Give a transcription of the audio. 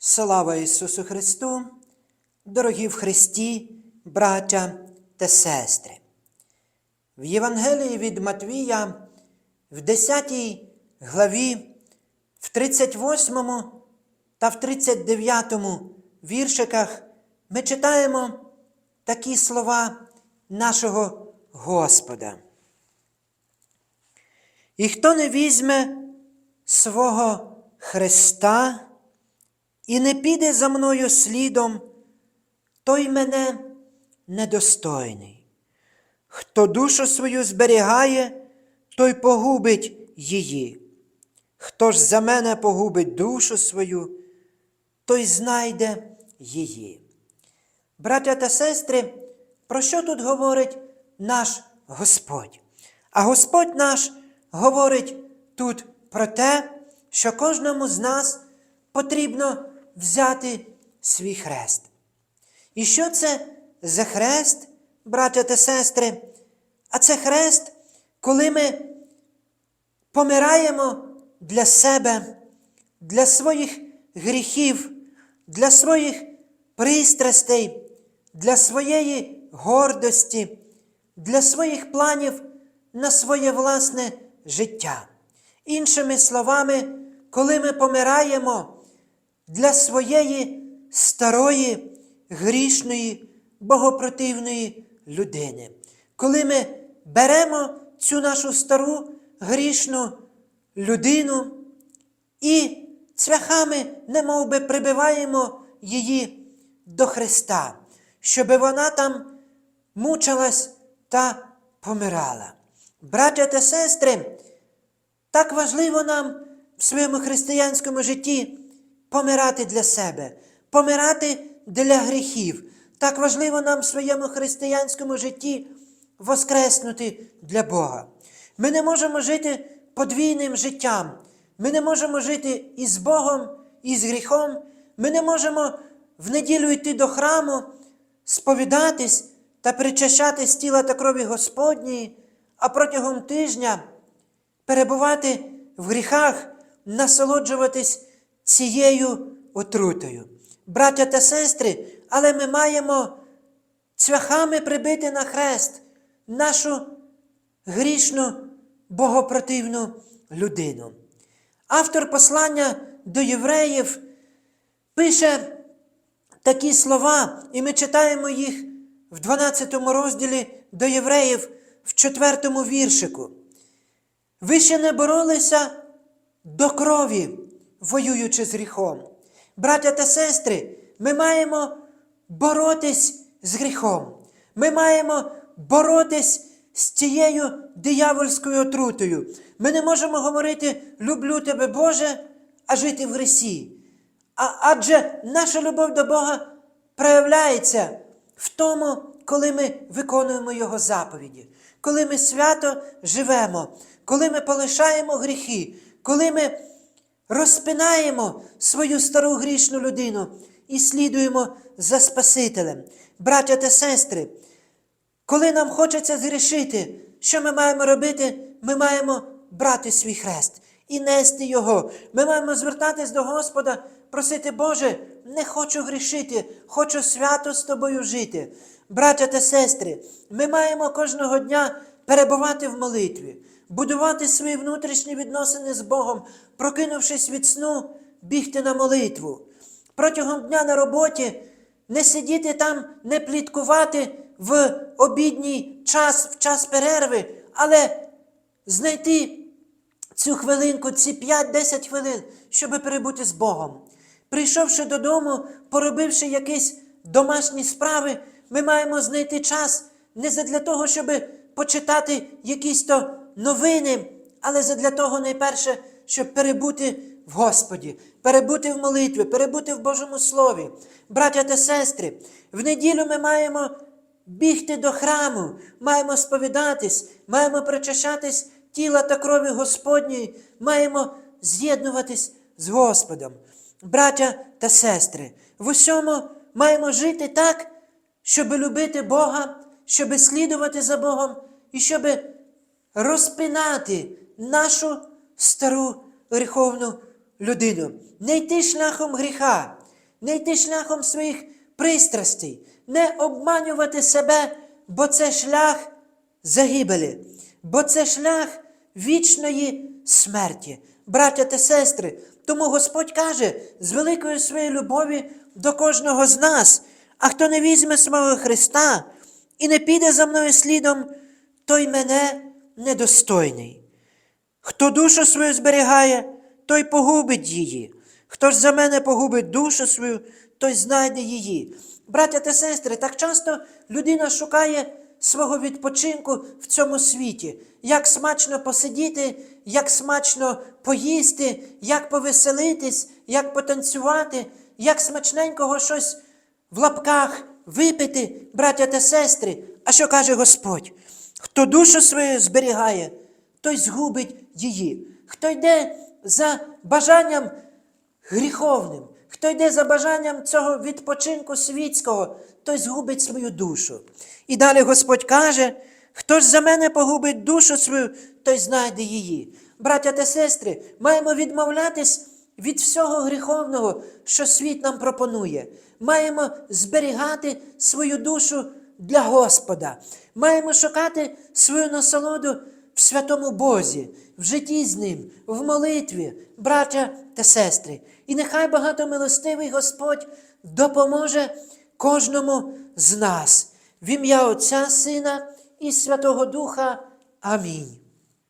Слава Ісусу Христу, дорогі в Христі, браття та сестри. В Євангелії від Матвія в 10 главі, в 38 та в 39 віршиках ми читаємо такі слова нашого Господа. І хто не візьме свого Христа і не піде за мною слідом, той мене недостойний. Хто душу свою зберігає, той погубить її. Хто ж за мене погубить душу свою, той знайде її. Браття та сестри, про що тут говорить наш Господь? А Господь наш говорить тут про те, що кожному з нас потрібно взяти свій хрест. І що це за хрест, браття та сестри? А це хрест, коли ми помираємо для себе, для своїх гріхів, для своїх пристрастей, для своєї гордості, для своїх планів на своє власне життя. Іншими словами, коли ми помираємо для своєї старої, грішної, богопротивної людини, коли ми беремо цю нашу стару грішну людину і цвяхами немов би прибиваємо її до Христа, щоби вона там мучилась та помирала. Браття та сестри, так важливо нам в своєму християнському житті помирати для себе, помирати для гріхів. Так важливо нам в своєму християнському житті воскреснути для Бога. Ми не можемо жити подвійним життям. Ми не можемо жити і з Богом, і з гріхом. Ми не можемо в неділю йти до храму, сповідатись та причащатись тіла та крові Господньої, а протягом тижня перебувати в гріхах, насолоджуватись цією отрутою. Браття та сестри, але ми маємо цвяхами прибити на хрест нашу грішну, богопротивну людину. Автор послання до євреїв пише такі слова, і ми читаємо їх в 12 розділі до євреїв в 4 віршику. Ви ще не боролися до крові, воюючи з гріхом. Браття та сестри, ми маємо боротись з гріхом. Ми маємо боротись з цією диявольською отрутою. Ми не можемо говорити люблю тебе, Боже, а жити в гресі. А, адже наша любов до Бога проявляється в тому, коли ми виконуємо Його заповіді, коли ми свято живемо, коли ми полишаємо гріхи, коли ми розпинаємо свою стару грішну людину і слідуємо за Спасителем. Браття та сестри, коли нам хочеться згрішити, що ми маємо робити? Ми маємо брати свій хрест і нести його. Ми маємо звертатись до Господа, просити, Боже, не хочу грішити, хочу свято з тобою жити. Браття та сестри, ми маємо кожного дня перебувати в молитві, будувати свої внутрішні відносини з Богом, прокинувшись від сну, бігти на молитву. Протягом дня на роботі не сидіти там, не пліткувати в обідній час, в час перерви, але знайти цю хвилинку, ці 5-10 хвилин, щоб перебути з Богом. Прийшовши додому, поробивши якісь домашні справи, ми маємо знайти час не задля того, щоб почитати якісь то новини, але задля того найперше, щоб перебути в Господі, перебути в молитві, перебути в Божому Слові. Браття та сестри, в неділю ми маємо бігти до храму, маємо сповідатись, маємо причащатись тіла та крові Господньої, маємо з'єднуватись з Господом. Браття та сестри, в усьому маємо жити так, щоб любити Бога, щоб слідувати за Богом і щоб розпинати нашу стару гріховну людину, не йти шляхом гріха, не йти шляхом своїх пристрастей, не обманювати себе, бо це шлях загибелі, бо це шлях вічної смерті. Браття та сестри, тому Господь каже з великою своєю любові до кожного з нас, а хто не візьме свого Христа і не піде за мною слідом, той мене недостойний. Хто душу свою зберігає, той погубить її. Хто ж за мене погубить душу свою, той знайде її. Браття та сестри, так часто людина шукає свого відпочинку в цьому світі, як смачно посидіти, як смачно поїсти, як повеселитись, як потанцювати, як смачненького щось в лапках випити, браття та сестри. А що каже Господь? Хто душу свою зберігає, той згубить її. Хто йде за бажанням гріховним, хто йде за бажанням цього відпочинку світського, той згубить свою душу. І далі Господь каже: хто ж за мене погубить душу свою, той знайде її. Браття та сестри, маємо відмовлятись від всього гріховного, що світ нам пропонує. Маємо зберігати свою душу для Господа. Маємо шукати свою насолоду в святому Бозі, в житті з Ним, в молитві, браття та сестри. І нехай багатомилостивий Господь допоможе кожному з нас. В ім'я Отця Сина і Святого Духа. Амінь.